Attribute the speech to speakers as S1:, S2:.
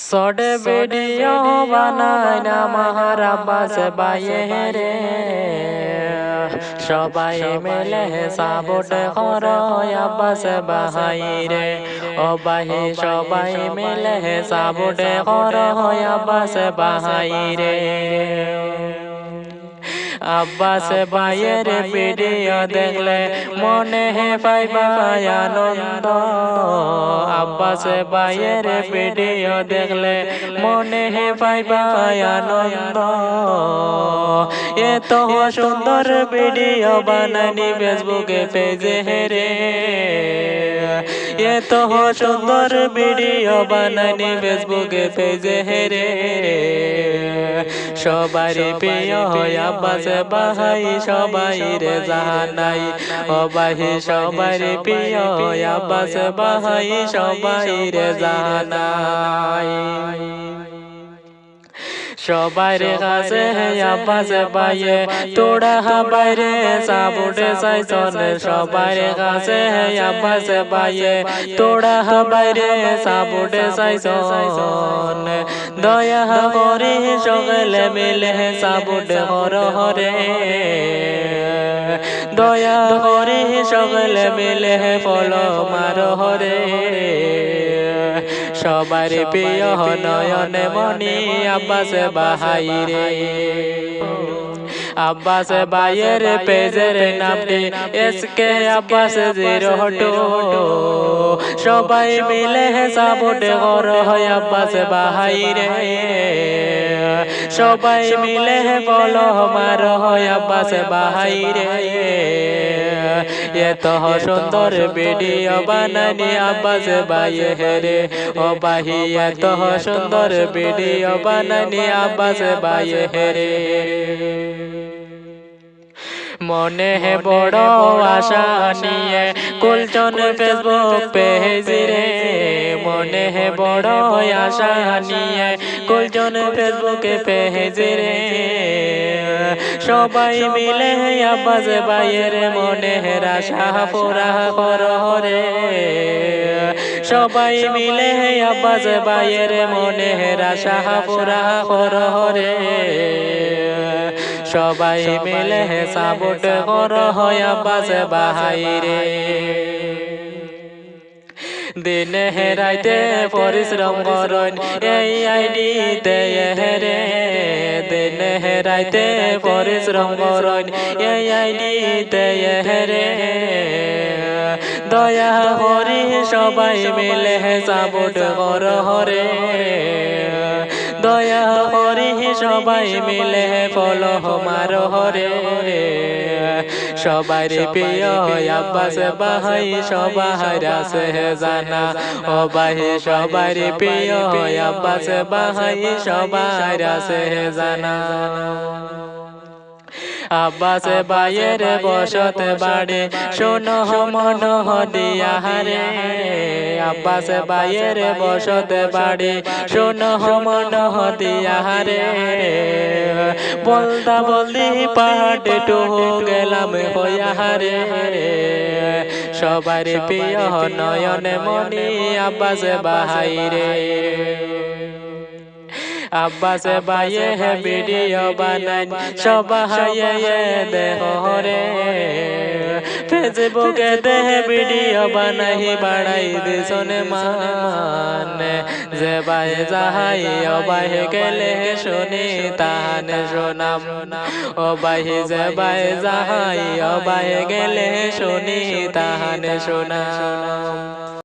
S1: Short video বানাই না মাহার বাইয়ে হেরে। সবাই মেলে সাবট আবাস বাহাই বাহাইরে ও বাহি সবাই মেলে সাবট আবাস বাহাই বাহাইরে আব্বাস ভাইয়ের ভিডিও দেখলে মনে হে পাইবা আনন্দ আব্বাস ভাইয়ের ভিডিও দেখলে মনে হে পাইবা আনন্দ এত সুন্দর ভিডিও বানানি ফেসবুকে পেজে রে। এত সুন্দর ভিডিও বানানি ফেসবুকে পেজে রে। সবার প্রিয় আব্বাস বাহাই সবাই রে জাহানাই। ও বাহি সবার প্রিয় আব্বাস বাহাই সবাই রে জানাই সবার কাছে আব্বাস বাইয়ে তোড়া বাইরে সাবুটে সাইসন সবার কাছে আব্বাস বাইয়ে তোড়া বাইরে সাবুটে সাইসন দয়া করে সকলে মিলে সাবুট হর হরে দয়া করে সকলে মিলে ফল মার হরে। সবার প্রিয় নয়ন মনি আব্বাস বাহাইরে আব্বাস বাইয়ের পেজের নামটি এসকে আব্বাস জিরো টু সবাই মিলে সাবুট ঘর হয় আব্বাস বাহাইরে সবাই মিলে বল মার হয় আব্বাস বাহাইরে এত সুন্দর ভিডিও বানানি আব্বাস বাইয়ে হেরে ও বাহি এত সুন্দর ভিডিও বানানি আব্বাস বাইয়ে হেরে মনে হে বড় আশা নিয়ে কুলচন ফেসবুক পেজ রে মনে হে বড় আশা নিয়ে কুলচন ফেসবুকে পেজ রে সবাই মিলে আব্বাস বাইয়ের মনে হে আশা পুরা কর রে সবাই মিলে আব্বাস বাইয়ের মনে হে আশা পুরা কর রে সবাই মিলে সাবট কর হয় আব্বাস বাহাইরে। দিনে হেরাইতে পরিশ্রম করন এই আইডিতে হেরে। দিনে হেরাইতে পরিশ্রম করন এই আইডিতে হেরে। দয়া করি সবাই মিলে সাবট কর হরে। দয়া সবাই মিলে ফল মার হরে। সবার প্রিয় আব্বাস বাহাই সবার আছে জানা। ও বাহি সবার প্রিয় আব্বাস বাহাই সবার আছে জানা। আব্বাস বাইয়ের বসত বাড়ি। শোনো মন দিয়া হারে। আব্বাস বাইয়ের বসত বাড়ি। শোনো মন দিয়া হারে। বলদা বলদি পাহাড় টু গেলাম হইয়া হারে। সবার প্রিয় নয়ন মনি আব্বাস বাহাইরে আব্বাস বাইয়ে হে ভিডিও বানাই, সবাই দেহ রে। ফেসবুকে দেহ ভিডিও বানাই বাড়াই দিছনে মান। যে বাই যাহাই, ও অবাই গেলে শুনি তাহান শোনাম ও বাহি যে বাই যাহাই অবাই গেলে শুনি তাহান শোনাম